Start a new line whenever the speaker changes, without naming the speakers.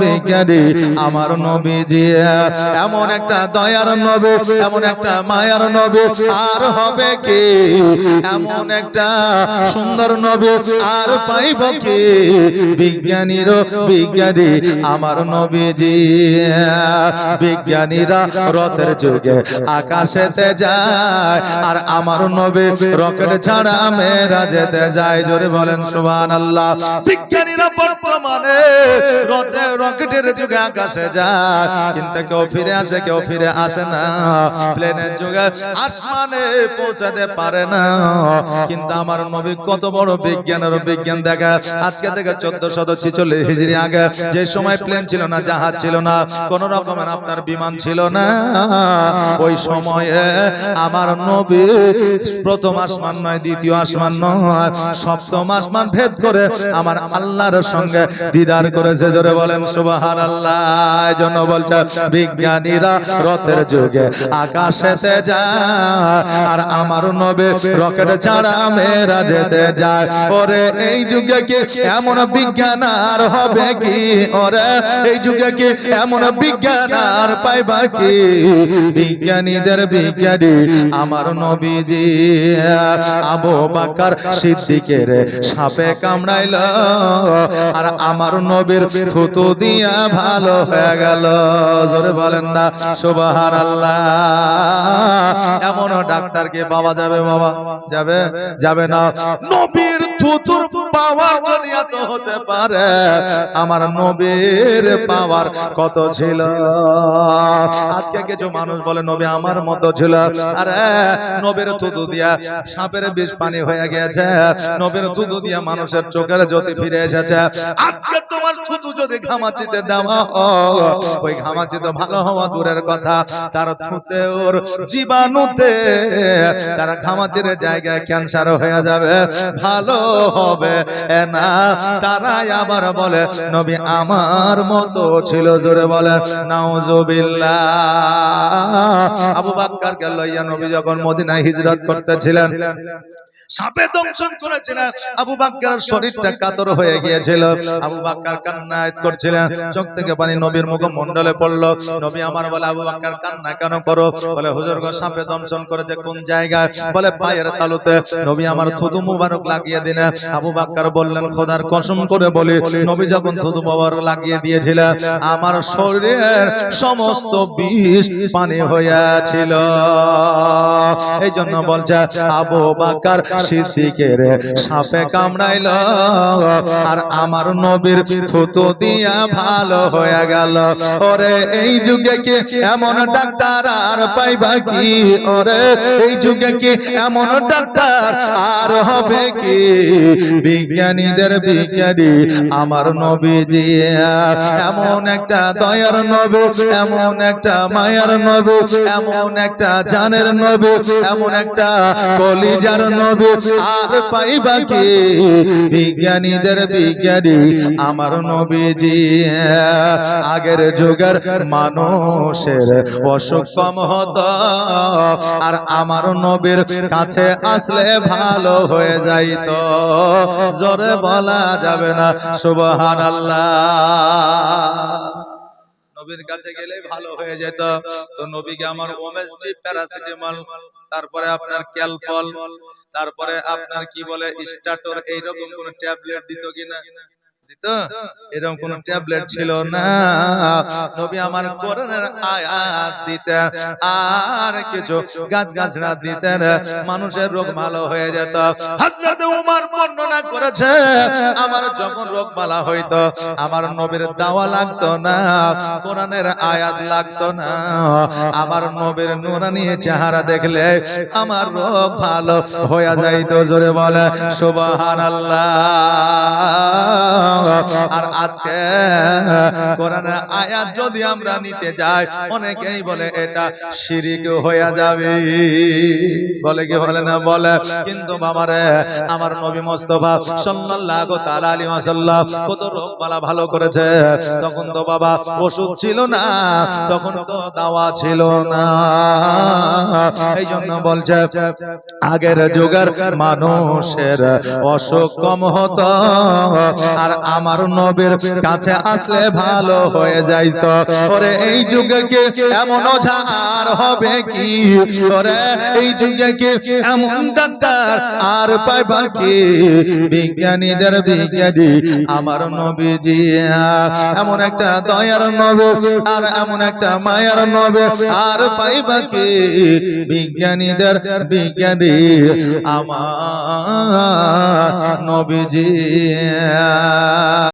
বিজ্ঞানী আমার নবীজি, এমন একটা দয়ার নবী, এমন একটা মায়ার নবী, আর হবে কি? এমন একটা সুন্দর নবী আর পাইব কি? বিজ্ঞানীর বিজ্ঞানী, আমার নবীজি, বিজ্ঞানীরা রথের যুগে আকাশেতে যায়, আর আমার নবী রকেট ছাড়া মেয়েরা যেতে যায়। জোরে বলেন সুবহান আল্লাহ বিজ্ঞানীরা বর্তমানে রথে রকেটের যুগে আকাশে যায়। কিন্তু কেউ ফিরে আসে, কেউ ফিরে আসে না। প্লেনের যুগে আসমানে পৌঁছাতে পারে না। কিন্তু আমার নবী কত বড় বিজ্ঞানের বিজ্ঞান দেখা। আজকে থেকে চোদ্দ শত ছিচল্লিশ হিজড়ি আগে যে সময় প্লেন ছিল না, জাহাজ ছিল না, কোন রকমের আপনার বিমান ছিল না। ওই সময়ে আমার নবী প্রথম আসমান নয়, দ্বিতীয় আসমান নয়, সপ্তম আসমান ভেদ করে আমার আল্লাহর সঙ্গে দিদার করেছে জোরে বলেন সুবাহান আল্লাহ জন্য বলছে, বিজ্ঞানীরা রথের যুগে আকাশেতে যায়, আর আমার নবে রকেট ছাড়া মেয়েরা যেতে যায়। ওরে, এই যুগে কি এমন বিজ্ঞান আর হবে কি? ওরে, এই যুগে কি এমন বিজ্ঞান আর পাইবা কি? বিজ্ঞানীদের বিজ্ঞানী আমার নবীজি, আবু বাকার সিদ্দিকের সাপে কামড়াইল, আর আমার নবীর থুতু দিয়া ভালো হয়ে গেল। জোরে বলেন না সুবাহার আল্লাহ এমন ডাক্তারকে পাওয়া যাবে বাবা? যাবে? যাবে না। নবীর থুতুর পাওয়ার যদি এত হতে পারে, আমার নবীর পাওয়ার কত ছিল? আজকে কিছু মানুষ বলে, নবী আমার মতো ছিল। আরে, নবীর থুতু দিয়া সাপের বিষ পানি হয়ে গেছে নবীর থুতু দিয়া মানুষের চোখের জ্যোতি ফিরে এসেছে। আজকে তোমার থুতু যদি ঘামাচিতে দেওয়া ওই ঘামাচিতে ভালো হওয়া দূরের কথা। তার থুতে ওর জীবাণুতে তার ঘামাচির জায়গায় ক্যান্সার হয়ে যাবে। ভালো হবে। না। তারাই আবার বলে, নবী আমার মতো ছিল জোরে বলে, নাউজুবিল্লাহ। আবু বাক্কারকে লইয়া নবী যখন মদিনায় হিজরত করতেছিলেন সাপে দংশন করেছিলেন আবু বাক্কার শরীরটা কাতর হয়ে গিয়েছিল। আবু বাক্কার কান্নায় করছিলেন চোখ থেকে পানি নবীর মুখ মন্ডলে পড়ল। নবী আমার বলে, আবু বাক্কার, কান্না কেন করো? বলে, হুজুর গো, সাপে দংশন করেছে কোন জায়গায়? বলে, পায়ের তালুতে। নবী আমার থুতু মুবারক লাগিয়ে দিনে আবু বাক্কার বললেন, খোদার কসম করে বলি, নবী যখন থুতু মুবারক লাগিয়ে দিয়েছিলেন আমার শরীরের সমস্ত বিষ পানি হইয়াছিল। এই জন্য বলছে, আবু বাক্কার সিদ্দিকের সাপে কামড়াইল। আর আমার নবীর থুতু দিয়া ভালো হয়ে গেল। ওরে এই যুগে কি এমন ডাক্তার আর পাইবা কি? ওরে এই যুগে কি এমন ডাক্তার আর হবে কি? বিজ্ঞানীদের বিজ্ঞানী আমার নবীজি এমন একটা দয়ার নবী এমন একটা মায়ার নবী এমন একটা জানের নবী এমন একটা কলিজার নবী আর পাইবা কি? বিজ্ঞানীদের বিজ্ঞানী আমার নবীজি। আগের যুগের মানুষের অসুখ কম হতো। আর আমার নবীর কাছে আসলে ভালো হয়ে যাইতো। জোরে বলা যাবে না সুবহান আল্লাহ নবীর কাছে গেলে ভালো হয়ে যেত। তো নবীকে আমার ওমেস্টি প্যারাসিটামল, তারপরে আপনার ক্যালপল, তারপরে আপনার কি বলে স্টার্টর এইরকম কোন ট্যাবলেট দিত কিনা? দিত? এরকম কোন ট্যাবলেট ছিল না। নবী আমার কোরআনের আয়াত দিতেন। আর কিছু গাছ গাছড়া দিতেন। মানুষের রোগ ভালো হয়ে যেত। হযরত উমর বর্ণনা করেছে আমার যখন রোগ ভালো হইতো আমার নবীর দাওয়া লাগতো না কোরআনের আয়াত লাগতো না। আমার নবীর নুরানি চেহারা দেখলে আমার রোগ ভালো হয়ে যাইতো জোরে বলে সুবহানাল্লাহ। আর আজকে কোরআনের আয়াত যদি আমরা নিতে যাই, অনেকেই বলে এটা শিরিক হয়ে যাবে। বলে কি, বলে না? বলে। কিন্তু বাবারে, আমার নবী মোস্তফা সাল্লাল্লাহু তাআলা আলাইহি ওয়াসাল্লাম কত রোগ বালা ভালো করেছে। তখন তো বাবা ওষুধ ছিল না, তখন তো দাওয়া ছিল না। এই জন্য বলছে, আগের যুগের মানুষের অসুখ কম হতো, আর আমার নবীর কাছে আসলে ভালো হয়ে যাইতো। ওরে, এই যুগে কি এমন আর হবে কি? ওরে, এই যুগে কি এমন ডাক্তার আর পাইবা কি বিজ্ঞানীদের বিজ্ঞানী আমার নবীজি। এমন একটা দয়ার নবী আর এমন একটা মায়ার নবী আর পাইবা কি বিজ্ঞানীদের বিজ্ঞানী আমার নবীজি।